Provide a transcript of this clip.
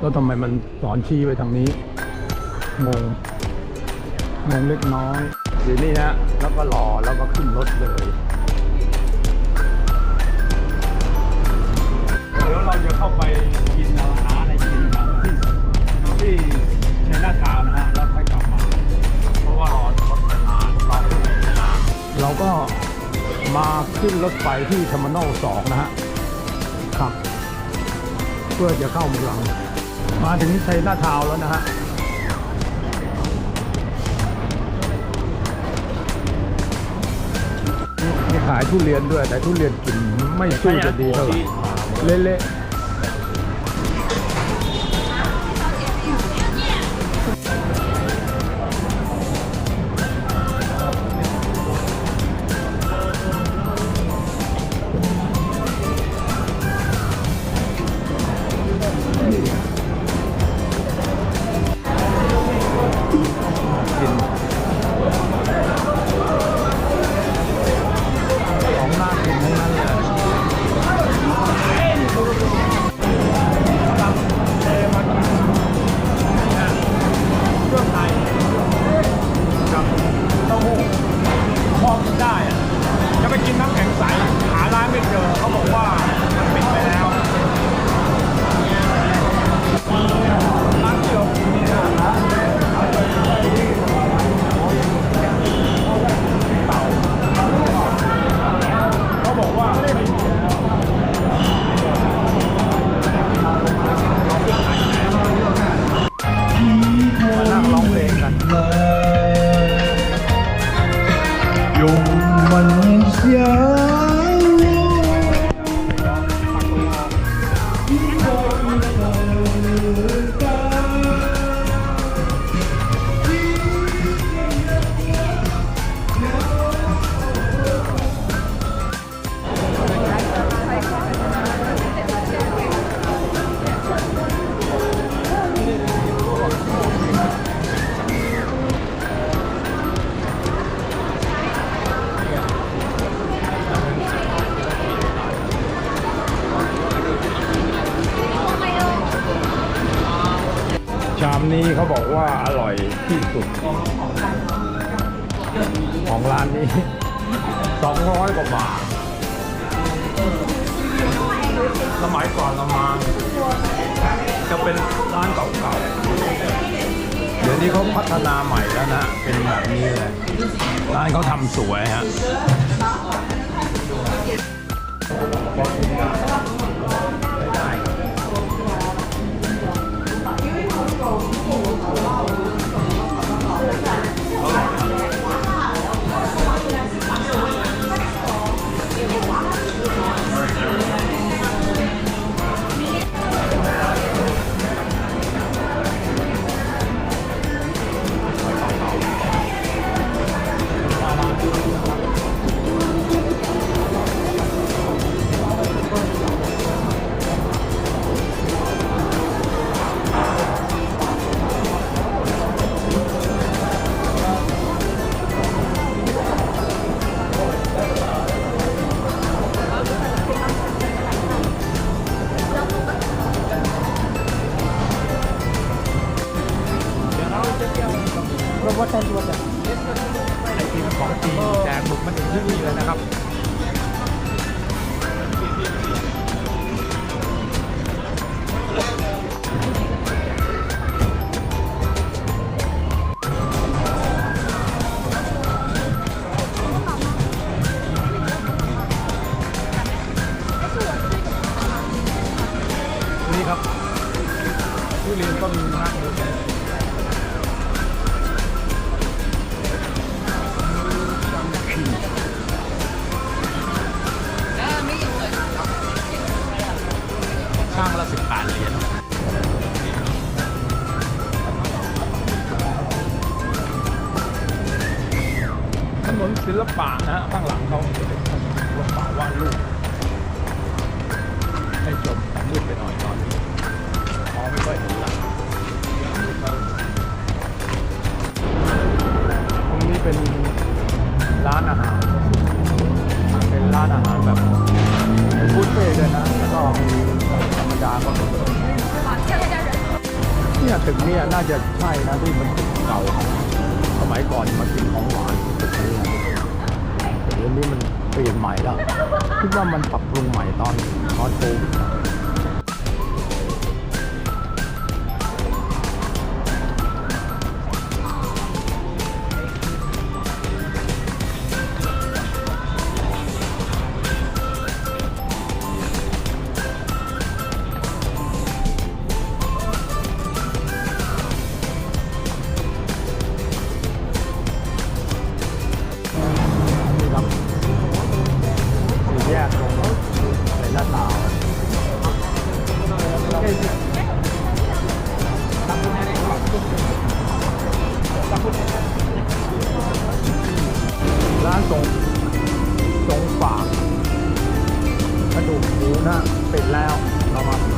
แล้วทำไมมันสอนชี้ไปทางนี้งงงงเล็กน้อยอยู่นี่ฮะแล้วก็รอแล้วก็ขึ้นรถเลยเดี๋ยวเราจะเข้าไปกินอาหารอะไรกินที่ที่ในหน้าทาวนะฮะแล้วค่อยกลับมา เพราะว่ารอรถนานรอรถนานเราก็มาขึ้นรถไฟที่เทอร์มินอลสองนะฮะครับ เพื่อจะเข้าเมือง มาถึงไชน่าทาวแล้วนะฮะมีขายทุเรียนด้วย แต่ทุเรียนกินไม่สู้จะดีเท่าไหร่เละๆามนี้เขาบอกว่าอร่อยที่สุด ของร้านนี้ 200 กว่าบาท สมัยก่อนเรามา จะเป็นร้านเก่าๆ เดี๋ยวนี้เขาพัฒนาใหม่แล้วนะ เป็นแบบนี้เลย ร้านเขาทำสวยฮะ ไอติมของจริงแต่บุกมาถึงที่นี่เลยนะครับ นี่ครับทุเรียนก็มีมากเลย นนศิลปะนะฮะข้างหลังเขาจะเป็นถนนศิลปะวาดรูปให้ชมมืดไปหน่อยตอนนี้มองไม่ค่อยเห็นหลังตรงนี้เป็นร้านอาหาร เป็นร้านอาหารแบบเป็นบุฟเฟ่ด้วยนะแล้วก็มีธรรมดาก็มีตึกเนี่ยน่าจะใช่นะที่มันเก่าสมัยก่อนมากินของหวาน นี้มันเปลี่ยนใหม่แล้ว คิดว่ามันปรับปรุงใหม่ตอนตอนโควิด ร้านสงสงฝากกระดูกหมูนะ เป็นแล้วเรามา